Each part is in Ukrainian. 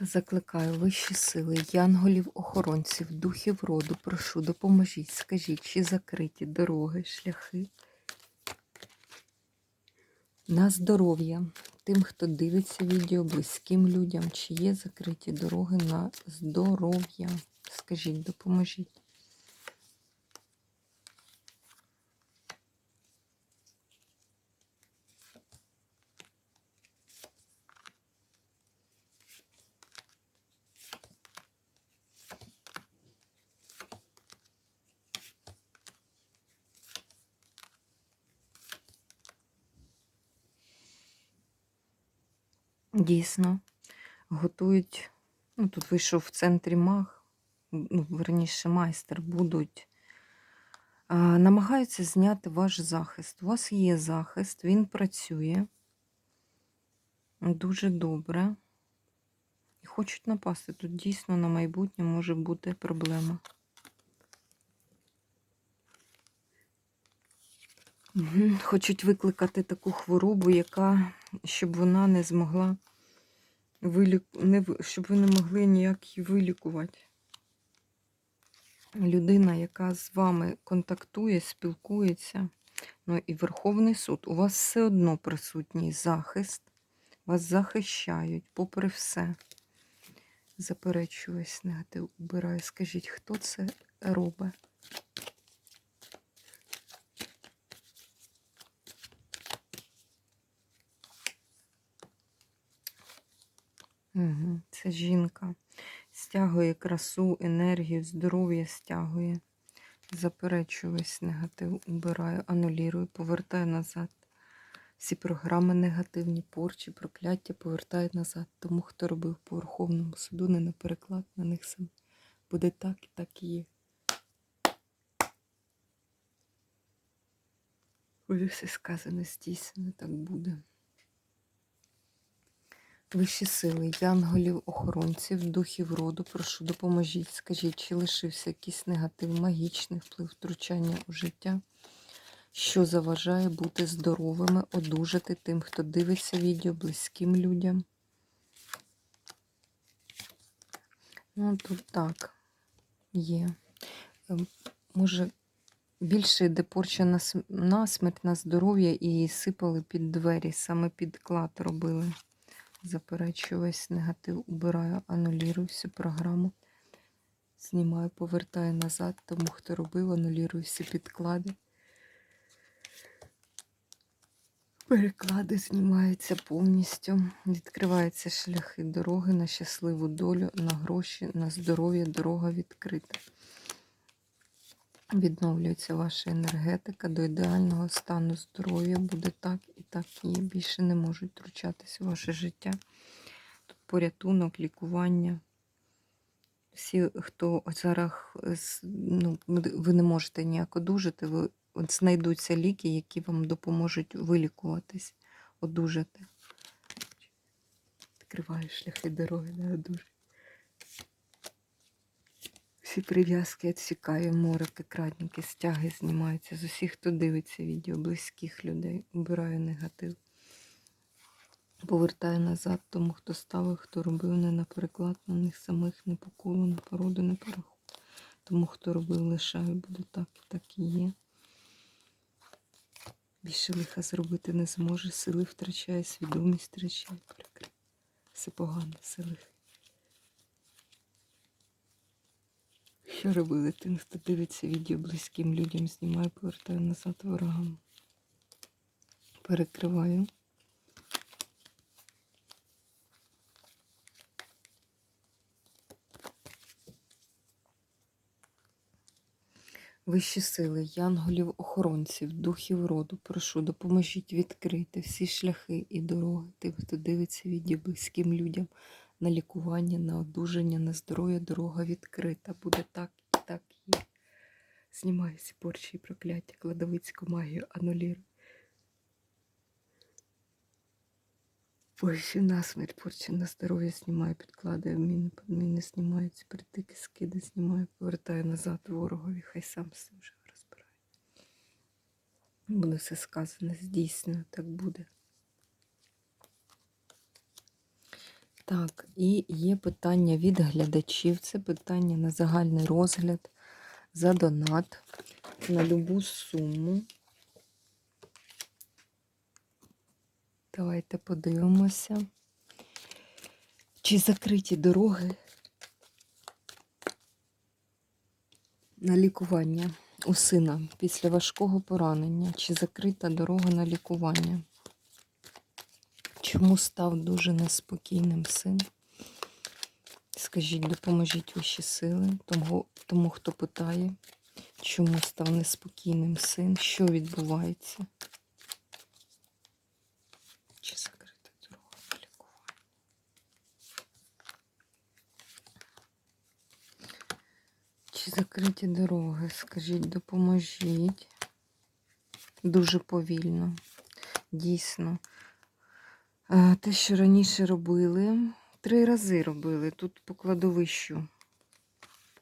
Та закликаю вищі сили, янголів-охоронців, духів роду, прошу, допоможіть, скажіть, чи закриті дороги, шляхи на здоров'я тим, хто дивиться відео, близьким людям, чи є закриті дороги на здоров'я. Скажіть, допоможіть. Дійсно, готують, ну тут вийшов в центрі маг, ну, верніше майстер, будуть, а, намагаються зняти ваш захист. У вас є захист, він працює дуже добре. І хочуть напасти. Тут дійсно на майбутнє може бути проблема. Хочуть викликати таку хворобу, яка, щоб вона не змогла вилік... не... щоб ви не могли ніяк її вилікувати. Людина, яка з вами контактує, спілкується, ну і Верховний суд, у вас все одно присутній захист, вас захищають, попри все. Заперечую весь негатив, убираю. Скажіть, хто це робить? Це жінка. Стягує красу, енергію, здоров'я стягує. Заперечую весь негатив, убираю, анулірую, повертаю назад. Всі програми негативні, порчі, прокляття повертаю назад. Тому, хто робив по Верховному суду, не на переклад на них сам. Буде так і так і є. Буде все сказане, здійснено, так буде. Вищі сили, янголів, охоронців, духів роду, прошу, допоможіть. Скажіть, чи лишився якийсь негатив, магічний вплив, втручання у життя, що заважає бути здоровими, одужати тим, хто дивиться відео, близьким людям. Ну, тут так, є. Ем, Може, більше йде порча на, см- на здоров'я і сипали під двері, саме під клад робили. Заперечую весь негатив, убираю, анулірую всю програму. Знімаю, повертаю назад, тому хто робив, анулірую всі підклади. Переклади знімаються повністю. Відкриваються шляхи дороги на щасливу долю, на гроші, на здоров'я, дорога відкрита. Відновлюється ваша енергетика до ідеального стану здоров'я. Буде так і так і. Більше не можуть втручатися в ваше життя. Тут порятунок, лікування. Всі, хто зараз ну, ви не можете ніяк одужати, ви от знайдуться ліки, які вам допоможуть вилікуватись, одужати. Відкриваю шляхи дороги на одужання. Всі прив'язки відсікаю, морики, крадники, стяги знімаються з усіх, хто дивиться відео, близьких людей. Убираю негатив. Повертаю назад тому, хто ставив, хто робив не на переклад, на них самих, не по колу, не по роду, не по раху. Тому, хто робив, лишаю, буде так так і є. Більше лиха зробити не зможе, сили втрачає, свідомість втрачає, прикрив. Все погано, все лихе. Що робили тим, хто дивиться відео близьким людям, знімаю, повертаю назад ворогам. Перекриваю. Вищі сили, янголів, охоронців, духів роду, прошу, допоможіть відкрити всі шляхи і дороги тим, хто дивиться відео близьким людям на лікування, на одужання, на здоров'я, дорога відкрита. Буде так і так є. Знімаю всі порчі і прокляття, кладовицьку магію, анулірую. Порчі на смерть, порчі на здоров'я знімаю, підкладаю, міни, підміни знімаються, притики, скиди знімаю, повертаю назад ворогові, хай сам все вже розбирає. Буде все сказано, здійснено, так буде. Так, і є питання від глядачів. Це питання на загальний розгляд за донат на любу суму. Давайте подивимося. Чи закриті дороги на лікування у сина після важкого поранення? Чи закрита дорога на лікування? Чому став дуже неспокійним син? Скажіть, допоможіть вищі сили, тому, тому хто питає, чому став неспокійним син, що відбувається? Чи закрита дорога на лікування? Чи закриті дороги? Скажіть, допоможіть. Дуже повільно. Дійсно. Е, Те, що раніше робили, три рази робили. Тут по кладовищу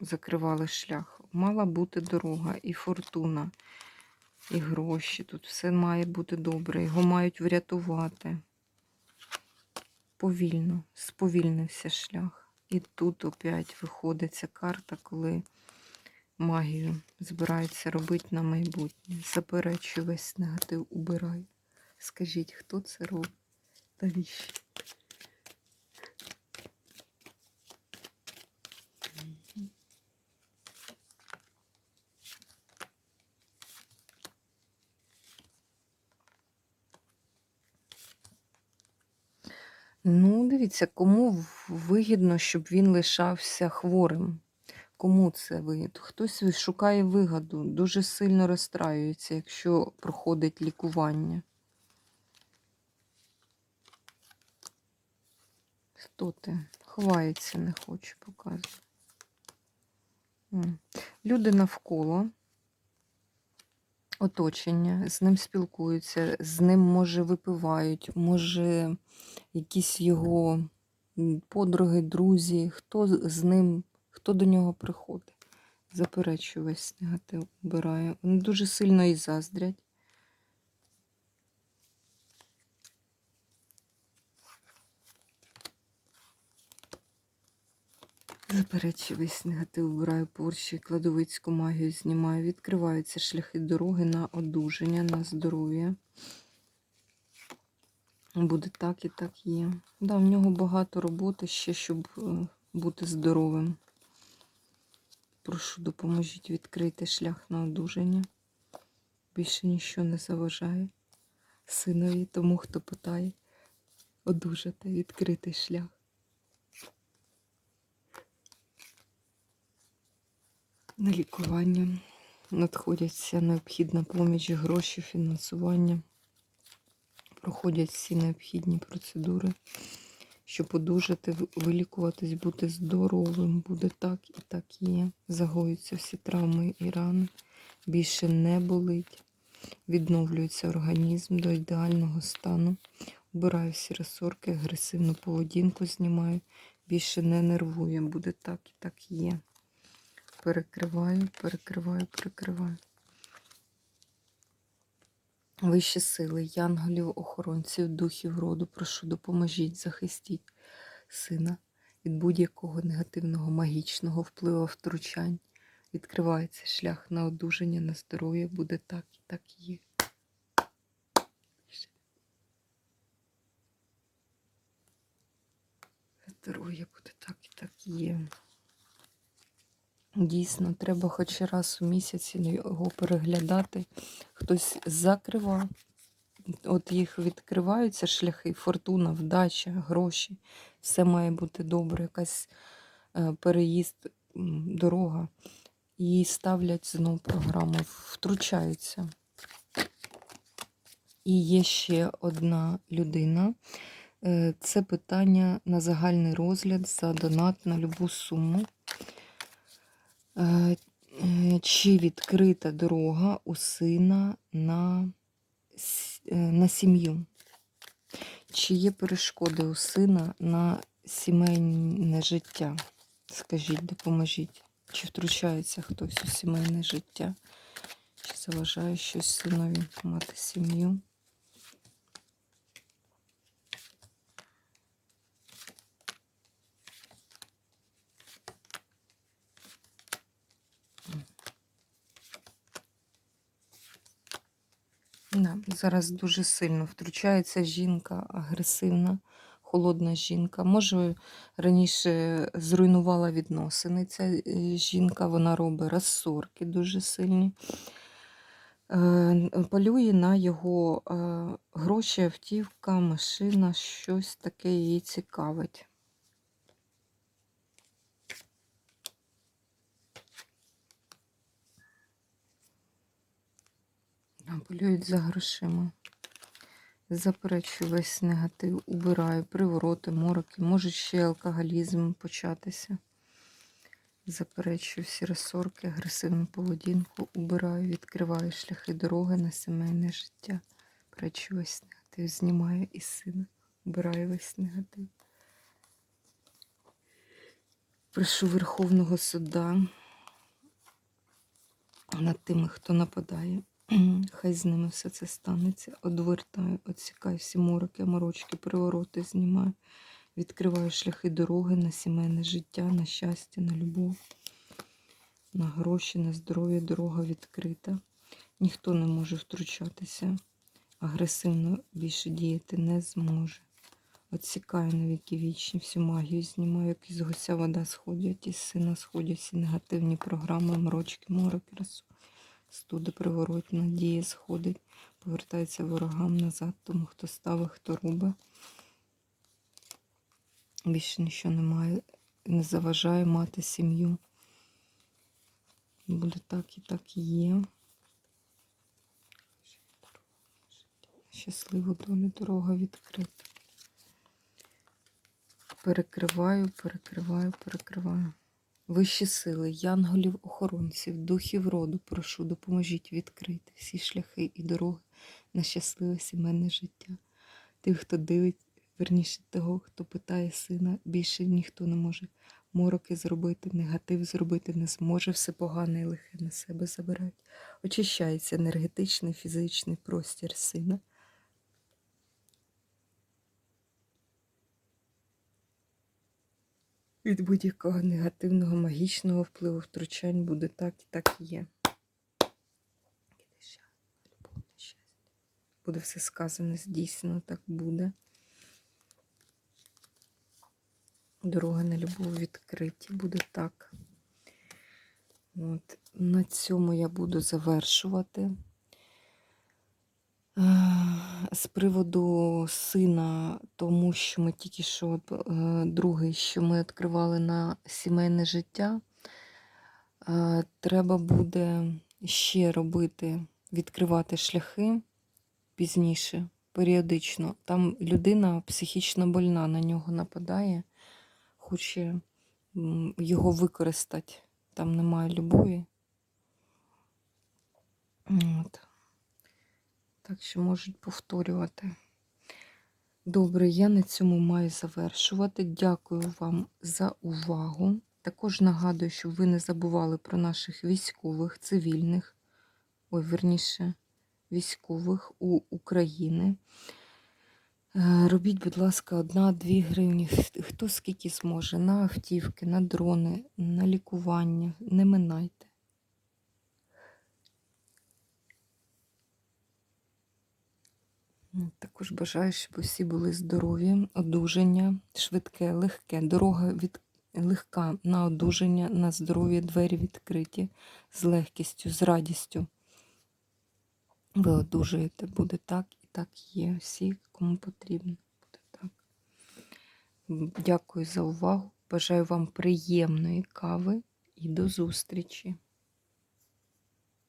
закривали шлях. Мала бути дорога і фортуна, і гроші. Тут все має бути добре. Його мають врятувати. Повільно, сповільнився шлях. І тут опять виходить ця карта, коли магію збираються робити на майбутнє. Заперечую весь негатив, убираю. Скажіть, хто це робить? Навіщо? Ну, дивіться, кому вигідно, щоб він лишався хворим. Кому це вигідно? Хтось шукає вигоду, дуже сильно розстраюється, якщо проходить лікування. Хто ти? Ховається, не хоче показувати. Люди навколо оточення, з ним спілкуються, з ним, може, випивають, може, якісь його подруги, друзі, хто з ним, хто до нього приходить. Заперечую весь негатив, убираю. Вони дуже сильно і заздрять. Заперечую весь негатив, вбираю порчі, кладовицьку магію знімаю, відкриваються шляхи дороги на одужання, на здоров'я. Буде так і так є. Да, в нього багато роботи ще, щоб е, бути здоровим. Прошу, допоможіть відкрити шлях на одужання. Більше нічого не заважає синові, тому хто питає, одужати, відкрити шлях. На лікування надходяться необхідна поміч, гроші, фінансування. Проходять всі необхідні процедури, щоб одужати, вилікуватись, бути здоровим. Буде так і так є. Загоюються всі травми і рани. Більше не болить. Відновлюється організм до ідеального стану. Убираю всі розсорки, агресивну поведінку знімаю. Більше не нервує. Буде так і так є. Перекриваю, перекриваю, перекриваю. Вищі сили, янголів, охоронців, духів роду, прошу, допоможіть, захистіть сина від будь-якого негативного магічного впливу втручань. Відкривається шлях на одужання, на здоров'я, буде так і так є. Здоров'я буде так і так є. Дійсно, треба хоч раз у місяці його переглядати. Хтось закривав. От їх відкриваються шляхи, фортуна, вдача, гроші. Все має бути добре, якась е, переїзд, дорога. І ставлять знову програму, втручаються. І є ще одна людина Е, Це питання на загальний розгляд за донат на любу суму. Е, е, Чи відкрита дорога у сина на, е, на сім'ю? Чи є перешкоди у сина на сімейне життя? Скажіть, допоможіть. Чи втручається хтось у сімейне життя? Чи заважає щось синові мати сім'ю? Да, зараз дуже сильно втручається жінка, агресивна, холодна жінка. Може, раніше зруйнувала відносини ця е, жінка, вона робить розсорки дуже сильні. Е, Полює на його е, гроші, автівка, машина, щось таке її цікавить. Полюють за грошима. Заперечую весь негатив, убираю, привороти, мороки. Може ще алкоголізм початися. Заперечую всі розсорки, агресивну поведінку, убираю, відкриваю шляхи дороги на сімейне життя. Заперечую весь негатив, знімаю із сина, убираю весь негатив. Прошу Верховного суда над тими, хто нападає. Хай з ними все це станеться. Одвертаю, отсікаю всі мороки, морочки, привороти знімаю. Відкриваю шляхи дороги на сімейне життя, на щастя, на любов, на гроші, на здоров'я. Дорога відкрита. Ніхто не може втручатися. Агресивно більше діяти не зможе. Отсікаю на віки вічні, всю магію знімаю, як із гуся вода сходять, із сина сходять всі негативні програми, морочки, мороки, розсу. Студи приворот, надія сходить, повертається ворогам назад, тому хто ставить, хто робить. Більше нічого немає, не заважає мати сім'ю. Буде так і так і є. Щасливу долю дорога відкрита. Перекриваю, перекриваю, перекриваю. Вищі сили, янголів, охоронців, духів роду, прошу, допоможіть відкрити всі шляхи і дороги на щасливе сімейне життя. Тих, хто дивить, верніше того, хто питає сина, більше ніхто не може мороки зробити, негатив зробити не зможе, все погане і лихе на себе забирають. Очищається енергетичний, фізичний простір сина. Від будь-якого негативного, магічного впливу втручань буде так і так і є. Буде все сказане, здійснено, так буде. Дорога на любов відкриті, буде так. От. На цьому я буду завершувати. Е, З приводу сина, тому що ми тільки що е, другий, що ми відкривали на сімейне життя, е, треба буде ще робити, відкривати шляхи пізніше, періодично. Там людина психічно больна на нього нападає, хоче його використати. Там немає любові. От. Так що можуть повторювати. Добре, я на цьому маю завершувати. Дякую вам за увагу. Також нагадую, щоб ви не забували про наших військових, цивільних, ой, верніше, військових у України. Е, Робіть, будь ласка, одна-дві гривні, хто скільки зможе, на автівки, на дрони, на лікування. Не минайте. Також бажаю, щоб усі були здорові, одужання, швидке, легке. Дорога від легка на одужання, на здоров'я, двері відкриті з легкістю, з радістю. Ви одужуєте, буде так і так є. Всі, кому потрібно, буде так. Дякую за увагу. Бажаю вам приємної кави і до зустрічі!